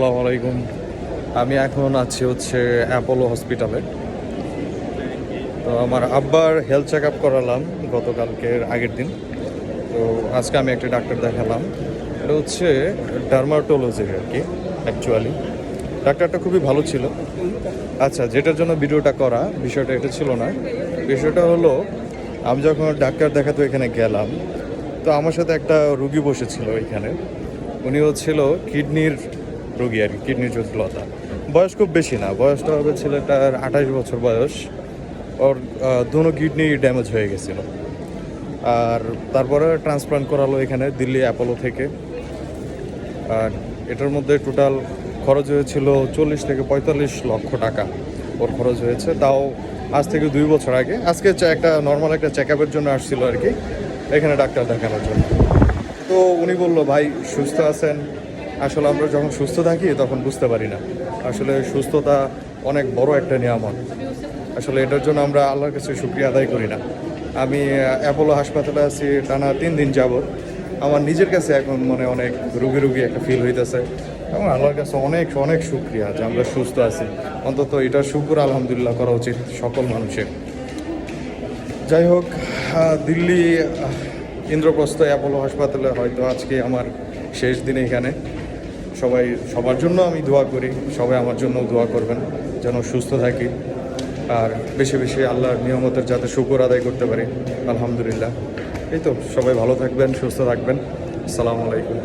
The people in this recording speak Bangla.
আসসালামু আলাইকুম। আমি এখন আছি হচ্ছে অ্যাপোলো হসপিটালে। তো আমার আব্বার হেলথ চেক আপ করালাম গতকালকের আগের দিন। তো আজকে আমি একটা ডাক্তার দেখালাম। এটা হচ্ছে ডার্মাটোলজির আর কি অ্যাকচুয়ালি ডাক্তারটা খুবই ভালো ছিল। আচ্ছা যেটার জন্য ভিডিওটা করা, বিষয়টা এটা ছিল না। বিষয়টা হলো, আমি যখন ডাক্তার দেখাতে এখানে গেলাম, তো আমার সাথে একটা রুগী বসেছিল এখানে। উনি হচ্ছিল কিডনির রোগী আর কি কিডনির জটিলতা বয়স খুব বেশি না, বয়সটা হবে ছেলেটার আঠাশ বছর বয়স। ওর দুনো কিডনি ড্যামেজ হয়ে গেছিল। আর তারপরে ট্রান্সপ্লান্ট করালো এখানে, দিল্লি অ্যাপোলো থেকে। আর এটার মধ্যে টোটাল খরচ হয়েছিল চল্লিশ থেকে পঁয়তাল্লিশ লক্ষ টাকা ওর খরচ হয়েছে। তাও আজ থেকে দুই বছর আগে। আজকে একটা নর্মাল একটা চেক আপের জন্য আসছিল আর কি। এখানে ডাক্তার দেখানোর জন্য। তো উনি বলল, ভাই, সুস্থ আছেন? আসলে আমরা যখন সুস্থ থাকি, তখন বুঝতে পারি না। আসলে সুস্থতা অনেক বড় একটা নিয়ামত। আসলে এটার জন্য আমরা আল্লাহর কাছে শুক্রিয়া আদায় করি না। আমি অ্যাপোলো হাসপাতালে আছি, টানা তিন দিন যাবত আমার নিজের কাছে এখন মানে অনেক রুগী রুগী একটা ফিল হইতেছে। এবং আল্লাহর কাছে অনেক অনেক শুক্রিয়া যে আমরা সুস্থ আছি। অন্তত এটা শুকুর আলহামদুলিল্লাহ করা উচিত সকল মানুষের। যাই হোক দিল্লি ইন্দ্রপ্রস্থ অ্যাপোলো হাসপাতালে হয়তো আজকে আমার শেষ দিন এখানে। সবাই, সবার জন্য আমি দোয়া করি, সবাই আমার জন্য দোয়া করবেন, যেন সুস্থ থাকি। আর বেশি বেশি আল্লাহর নিয়মতের যাতে শুকর আদায় করতে পারি, আলহামদুলিল্লাহ। এই তো, সবাই ভালো থাকবেন, সুস্থ থাকবেন। আসসালামু আলাইকুম।